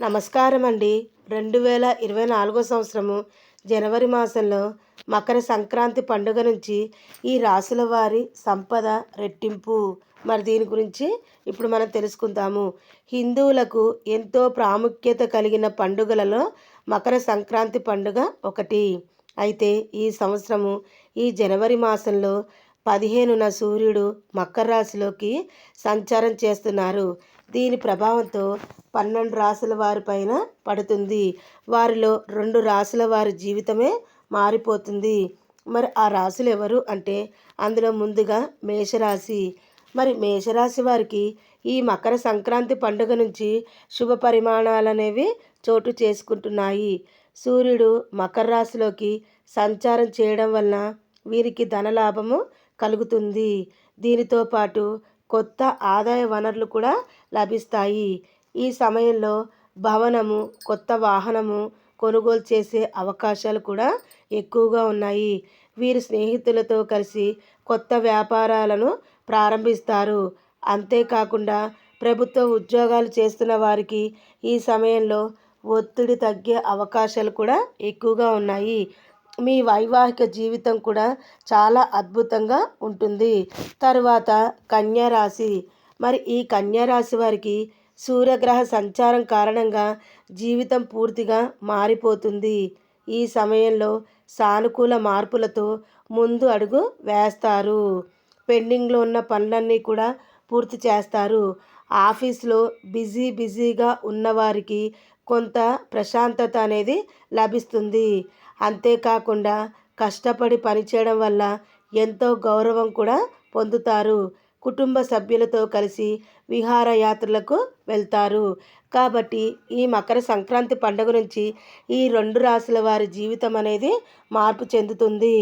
నమస్కారం అండి రెండు వేల ఇరవై నాలుగో సంవత్సరము జనవరి మాసంలో మకర సంక్రాంతి పండుగ నుంచి ఈ రాసుల వారి సంపద రెట్టింపు. మరి దీని గురించి ఇప్పుడు మనం తెలుసుకుందాము. హిందువులకు ఎంతో ప్రాముఖ్యత కలిగిన పండుగలలో మకర సంక్రాంతి పండుగ ఒకటి. అయితే ఈ సంవత్సరము ఈ జనవరి మాసంలో పదిహేనున సూర్యుడు మకర రాశిలోకి సంచారం చేస్తున్నారు. దీని ప్రభావంతో పన్నెండు రాసుల వారిపైన పడుతుంది. వారిలో రెండు రాసుల వారి జీవితమే మారిపోతుంది. మరి ఆ రాశులు ఎవరు అంటే అందులో ముందుగా మేషరాశి. మరి మేషరాశి వారికి ఈ మకర సంక్రాంతి పండుగ నుంచి శుభ పరిమాణాలు అనేవి చోటు చేసుకుంటున్నాయి. సూర్యుడు మకర రాశిలోకి సంచారం చేయడం వలన వీరికి ధనలాభము కలుగుతుంది. దీనితో పాటు కొత్త ఆదాయ వనరులు కూడా లభిస్తాయి. ఈ సమయంలో భవనము కొత్త వాహనము కొనుగోలు చేసే అవకాశాలు కూడా ఎక్కువగా ఉన్నాయి. వీరి స్నేహితులతో కలిసి కొత్త వ్యాపారాలను ప్రారంభిస్తారు. అంతేకాకుండా ప్రభుత్వ ఉద్యోగాలు చేస్తున్న వారికి ఈ సమయంలో ఒత్తిడి తగ్గే అవకాశాలు కూడా ఎక్కువగా ఉన్నాయి. మీ వైవాహిక జీవితం కూడా చాలా అద్భుతంగా ఉంటుంది. తరువాత కన్యా రాశి. మరి ఈ కన్యా రాశి వారికి సూర్యగ్రహ సంచారం కారణంగా జీవితం పూర్తిగా మారిపోతుంది. ఈ సమయంలో సానుకూల మార్పులతో ముందు అడుగు వేస్తారు. పెండింగ్లో ఉన్న పనులన్నీ కూడా పూర్తి చేస్తారు. ఆఫీస్లో బిజీ బిజీగా ఉన్నవారికి కొంత ప్రశాంతత అనేది లభిస్తుంది. అంతేకాకుండా కష్టపడి పనిచేయడం వల్ల ఎంతో గౌరవం కూడా పొందుతారు. కుటుంబ సభ్యులతో కలిసి విహారయాత్రలకు వెళ్తారు. కాబట్టి ఈ మకర సంక్రాంతి పండుగ నుంచి ఈ రెండు రాశుల వారి జీవితం అనేది మార్పు చెందుతుంది.